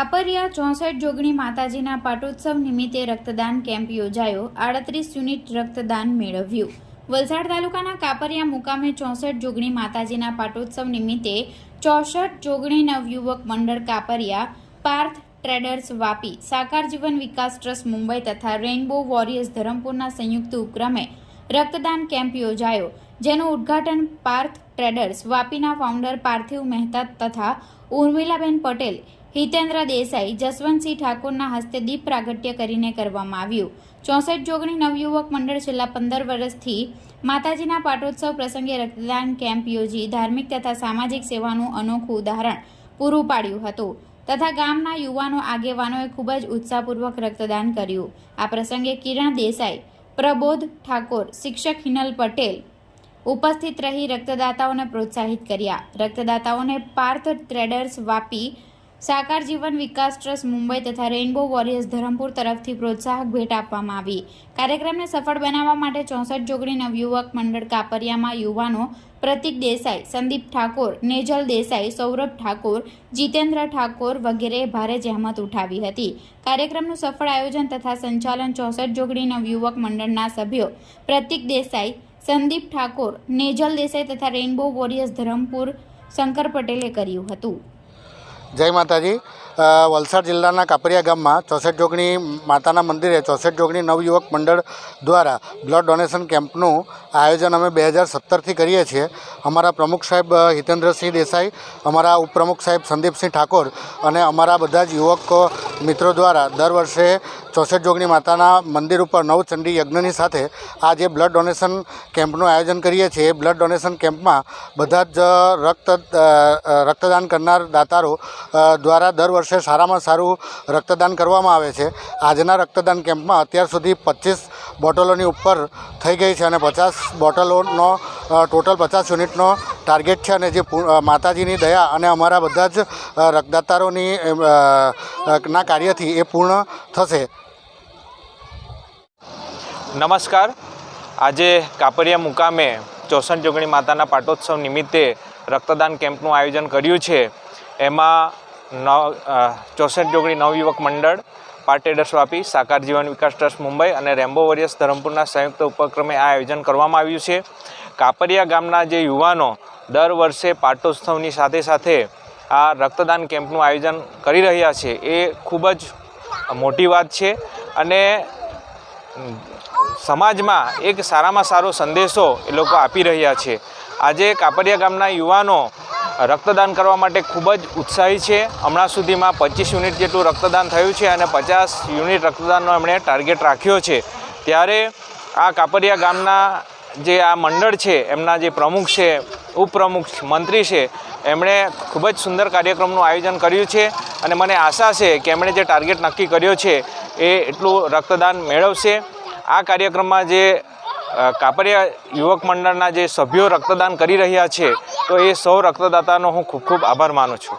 કાપરિયા ચોસઠ જોગણી માતાજીના પાટોત્સવ નિમિત્તે રક્તદાન કેમ્પ યોજાયો. આડત્રીસ યુનિટ રક્તદાન મેળવ્યું. વલસાડ તાલુકાના કાપરિયા મુકામે ચોસઠ જોગણી માતાજીના પાટોત્સવ નિમિત્તે ચોસઠ જોગણી નવયુવક મંડળ કાપરિયા, પાર્થ ટ્રેડર્સ વાપી, સાકાર જીવન વિકાસ ટ્રસ્ટ મુંબઈ તથા રેઇનબો વોરિયર્સ ધરમપુરના સંયુક્ત ઉપક્રમે રક્તદાન કેમ્પ યોજાયો, જેનું ઉદ્ઘાટન પાર્થ ટ્રેડર્સ વાપીના ફાઉન્ડર પાર્થિવ મહેતા તથા ઉર્મિલાબેન પટેલ હિતેન્દ્ર દેસાઈ, જસવંતસિંહ ઠાકોરના હસ્તે દીપ પ્રાગટ્ય કરીને કરવામાં આવ્યું. ચોસઠ જોગણી નવયુવક મંડળ છેલ્લા પંદર વર્ષથી માતાજીના પાટોત્સવ પ્રસંગે રક્તદાન કેમ્પ યોજી ધાર્મિક તથા સામાજિક સેવાનું અનોખું ઉદાહરણ પૂરું પાડ્યું હતું. તથા ગામના યુવાનો આગેવાનોએ ખૂબ જ ઉત્સાહપૂર્વક રક્તદાન કર્યું. આ પ્રસંગે કિરણ દેસાઈ, પ્રબોધ ઠાકોર, શિક્ષક હિનલ પટેલ ઉપસ્થિત રહી રક્તદાતાઓને પ્રોત્સાહિત કર્યા. રક્તદાતાઓને પાર્થ ટ્રેડર્સ વાપી સાકાર જીવન વિકાસ ટ્રસ્ટ મુંબઈ તથા રેઇનબો વોરિયર્સ ધરમપુર તરફથી પ્રોત્સાહક ભેટ આપવામાં આવી. કાર્યક્રમને સફળ બનાવવા માટે ચોસઠ જોગણી નવયુવક મંડળ કાપરિયામાં યુવાનો પ્રતિક દેસાઈ, સંદીપ ઠાકોર, નેજલ દેસાઈ, સૌરભ ઠાકોર, જીતેન્દ્ર ઠાકોર વગેરેએ ભારે જહેમત ઉઠાવી હતી. કાર્યક્રમનું સફળ આયોજન તથા સંચાલન ચોસઠ જોગણી નવયુવક મંડળના સભ્યો પ્રતિક દેસાઈ, સંદીપ ઠાકોર, નેજલ દેસાઈ તથા રેઇનબો વોરિયર્સ ધરમપુર શંકર પટેલે કર્યું હતું. જય માતાજી. વલસાડ જિલ્લાના કાપરિયા ગામમાં ચોસઠ જોગણી માતાના મંદિરે ચોસઠ જોગણી નવયુવક મંડળ દ્વારા બ્લડ ડોનેશન કેમ્પનું આયોજન અમે બે હજાર સત્તરથી કરીએ છીએ. અમારા પ્રમુખ સાહેબ હિતેન્દ્રસિંહ દેસાઈ, અમારા ઉપપ્રમુખ સાહેબ સંદીપસિંહ ઠાકોર અને અમારા બધા જ યુવક મિત્રો દ્વારા દર વર્ષે ચોસઠ જોગણી માતાના મંદિર ઉપર નવચંડી યજ્ઞની સાથે આ જે બ્લડ ડોનેશન કેમ્પનું આયોજન કરીએ છીએ. એ બ્લડ ડોનેશન કેમ્પમાં બધા જ રક્ત રક્તદાન કરનાર દાતારો દ્વારા દર વર્ષે સારામાં સારું રક્તદાન કરવામાં આવે છે. આજના રક્તદાન કેમ્પમાં અત્યાર સુધી પચીસ બોટલોની ઉપર થઈ ગઈ છે અને પચાસ બોટલોનો ટોટલ પચાસ યુનિટનો ટાર્ગેટ છે અને જે માતાજીની દયા અને અમારા બધા જ રક્તદાતારોની ના કાર્યથી એ પૂર્ણ થશે. નમસ્કાર. આજે કાપરિયા મુકામે ચોસઠ જોગણી માતાના પાટોત્સવ નિમિત્તે રક્તદાન કેમ્પનું આયોજન કર્યું છે. એમાં નવ ચોસઠ જોગણી નવયુવક મંડળ પાર્ટેડર્સ વાપી સાકાર જીવન વિકાસ ટ્રસ્ટ મુંબઈ અને રેમ્બો વોરિયર્સ ધરમપુરના સંયુક્ત ઉપક્રમે આ આયોજન કરવામાં આવ્યું છે. કાપરિયા ગામના જે યુવાનો દર વર્ષે પાટોત્સવની સાથે સાથે આ રક્તદાન કેમ્પનું આયોજન કરી રહ્યા છે, એ ખૂબ જ મોટી વાત છે અને સમાજમાં એક સારામાં સારો સંદેશો એ લોકો આપી રહ્યા છે. આજે કાપરિયા ગામના યુવાનો રક્તદાન કરવા માટે ખૂબ જ ઉત્સાહી છે. હમણાં સુધીમાં પચીસ યુનિટ જેટલું રક્તદાન થયું છે અને પચાસ યુનિટ રક્તદાનનો એમણે ટાર્ગેટ રાખ્યો છે. ત્યારે આ કાપરિયા ગામના જે આ મંડળ છે, એમના જે પ્રમુખ છે, ઉપપ્રમુખ, મંત્રી છે, એમણે ખૂબ જ સુંદર કાર્યક્રમનું આયોજન કર્યું છે અને મને આશા છે કે એમણે જે ટાર્ગેટ નક્કી કર્યો છે, એ એટલું રક્તદાન મેળવશે. આ કાર્યક્રમમાં જે અ, કાપરિયા યુવક મંડળના જે સભ્યો રક્તદાન કરી રહ્યા છે તો એ સૌ રક્તદાતાનો હું ખૂબ ખૂબ આભાર માનું છું.